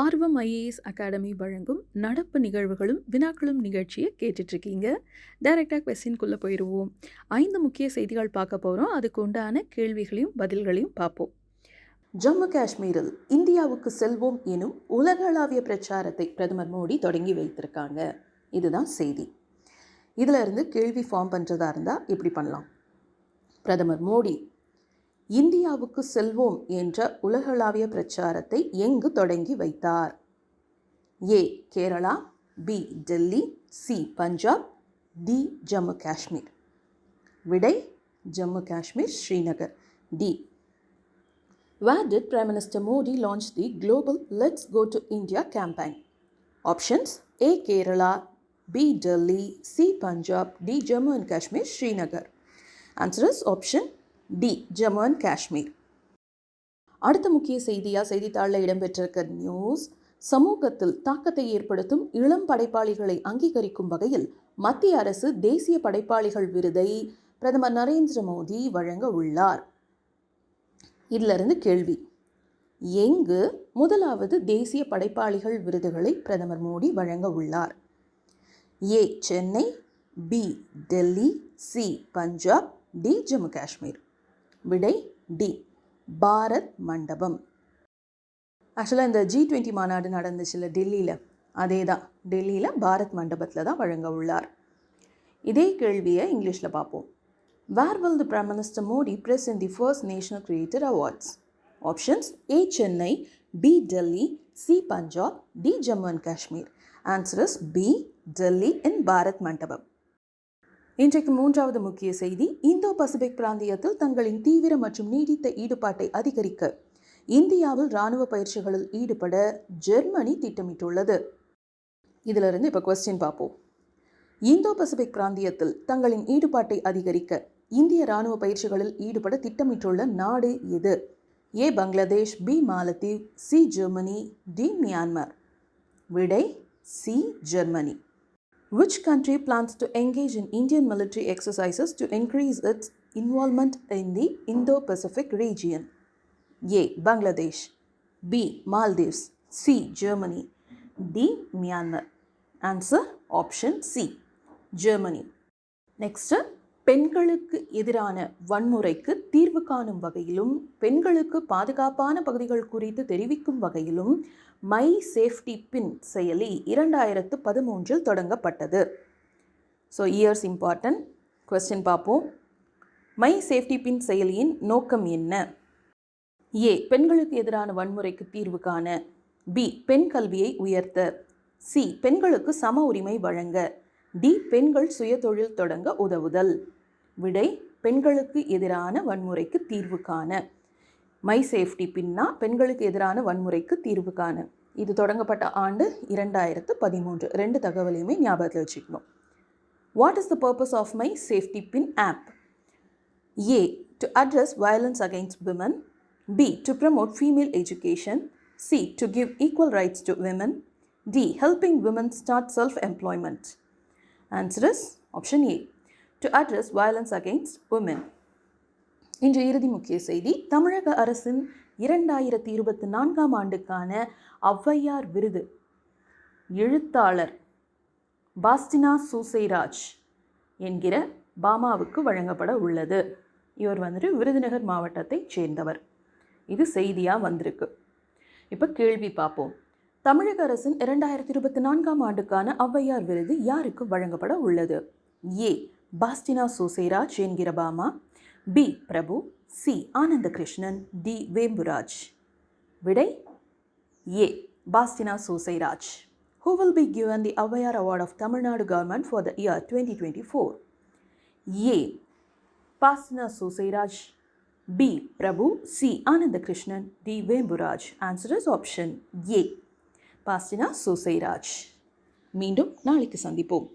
ஆர்வம் IAS academy வழங்கும் நடப்பு நிகழ்வுகளும் வினாக்களும் நிகழ்ச்சியை கேட்டுட்ருக்கீங்க. டைரெக்டாக கொஸ்டின்குள்ளே போயிடுவோம் ஐந்து முக்கிய செய்திகள் பார்க்க போகிறோம் அதுக்கு உண்டான கேள்விகளையும் பதில்களையும் பார்ப்போம். ஜம்மு காஷ்மீரில் இந்தியாவுக்கு செல்வோம் எனும் உலகளாவிய பிரச்சாரத்தை பிரதமர் மோடி தொடங்கி வைத்திருக்காங்க. இதுதான் செய்தி. இதிலிருந்து கேள்வி ஃபார்ம் பண்ணுறதா இருந்தால் இப்படி பண்ணலாம். பிரதமர் மோடி இந்தியாவுக்கு செல்வோம் என்ற உலகளாவிய பிரச்சாரத்தை எங்கு தொடங்கி வைத்தார் A Kerala B Delhi C Punjab D Jammu Kashmir விடை Jammu Kashmir Srinagar D Where did Prime Minister Modi launch the global Let's Go to India campaign? Options A. Kerala, B. Delhi, C. Punjab, D. Jammu and Kashmir, Srinagar. Answer is option D Jammu and Kashmir. அடுத்த முக்கிய செய்தியாக செய்தித்தாளில் இடம்பெற்றிருக்க news சமூகத்தில் தாக்கத்தை ஏற்படுத்தும் இளம் படைப்பாளிகளை அங்கீகரிக்கும் வகையில் மத்திய அரசு தேசிய படைப்பாளிகள் விருதை பிரதமர் நரேந்திர மோடி வழங்க உள்ளார். இதிலிருந்து கேள்வி எங்கு முதலாவது தேசிய படைப்பாளிகள் விருதுகளை பிரதமர் மோடி வழங்க உள்ளார்? A Chennai B Delhi C Punjab D Jammu Kashmir. விடை டி. பாரத் மண்டபம். ஆக்சுவலாக இந்த ஜி டுவெண்ட்டி மாநாடு நடந்துச்சுல டெல்லியில். அதே தான் டெல்லியில் பாரத் மண்டபத்தில் தான் வழங்க உள்ளார். இதே கேள்வியை இங்கிலீஷில் பார்ப்போம் where will the prime minister Modi press in the first national creator awards options A Chennai B Delhi C Punjab D Jammu and Kashmir answer is B Delhi in Bharat Mandapam இன்றைக்கு மூன்றாவது முக்கிய செய்தி Indo Pacific பிராந்தியத்தில் தங்களின் தீவிர மற்றும் நீடித்த ஈடுபாட்டை அதிகரிக்க இந்தியாவில் இராணுவ பயிற்சிகளில் ஈடுபட ஜெர்மனி திட்டமிட்டுள்ளது. இதிலிருந்து இப்போ கொஸ்டின் பார்ப்போம். இந்தோ பசிபிக் பிராந்தியத்தில் தங்களின் ஈடுபாட்டை அதிகரிக்க இந்திய இராணுவ பயிற்சிகளில் ஈடுபட திட்டமிட்டுள்ள நாடு எது? A Bangladesh B Maldives C Germany D Myanmar. விடை C Germany. Which country plans to engage in Indian military exercises to increase its involvement in the Indo Pacific region? A. Bangladesh. B. Maldives. C. Germany. D. Myanmar. Answer option C. Germany. Next, பெண்களுக்கு எதிரான வன்முறைக்கு தீர்வு காணும் வகையிலும் பெண்களுக்கு பாதுகாப்பான பகுதிகள் குறித்து தெரிவிக்கும் வகையிலும் மை சேஃப்டி பின் செயலி இரண்டாயிரத்து பதிமூன்றில் தொடங்கப்பட்டது. ஸோ இயர்ஸ் இம்பார்ட்டன்ட் கொஸ்டின் பார்ப்போம். மை சேஃப்டி பின் செயலியின் நோக்கம் என்ன? ஏ பெண்களுக்கு எதிரான வன்முறைக்கு தீர்வு காண. பி பெண் கல்வியை உயர்த்த. சி பெண்களுக்கு சம உரிமை வழங்க. டி பெண்கள் சுயதொழில் தொடங்க உதவுதல். விடை பெண்களுக்கு எதிரான வன்முறைக்கு தீர்வு காண. மை சேஃப்டி பின்னா பெண்களுக்கு எதிரான வன்முறைக்கு தீர்வு காண. இது தொடங்கப்பட்ட ஆண்டு இரண்டாயிரத்து பதிமூன்று. ரெண்டு தகவலையுமே ஞாபகத்தில் வச்சுக்கணும். What is the purpose of my safety pin app A to address violence against women B to promote female education C to give equal rights to women D helping women start self employment answer is option A to address violence against women இன்று இறுதி முக்கிய செய்தி தமிழக அரசின் இரண்டாயிரத்தி இருபத்தி நான்காம் ஆண்டுக்கான ஔவையார் விருது. எழுத்தாளர் பாஸ்டினா சூசைராஜ் என்கிற பாமாவுக்கு வழங்கப்பட உள்ளது. இவர் வந்துட்டு விருதுநகர் மாவட்டத்தைச் சேர்ந்தவர். இது செய்தியாக வந்திருக்கு. இப்போ கேள்வி பார்ப்போம். தமிழக அரசின் இரண்டாயிரத்தி இருபத்தி நான்காம் ஆண்டுக்கான ஔவையார் விருது யாருக்கு வழங்கப்பட உள்ளது? ஏ பாஸ்டினா சூசைராஜ் என்கிற Bama B Prabhu C Anand Krishnan D Vemburaj விடை A பாஸ்டினா Soosairaj who will be given the Avayar Award of Tamil Nadu government for the year 2024? A. Pasna Susairaj B. Prabhu C. Ananda Krishnan D. Vemburaj Answer is option A. பாஸ்டினா Soosairaj மீண்டும் நாளைக்கு சந்திப்போம்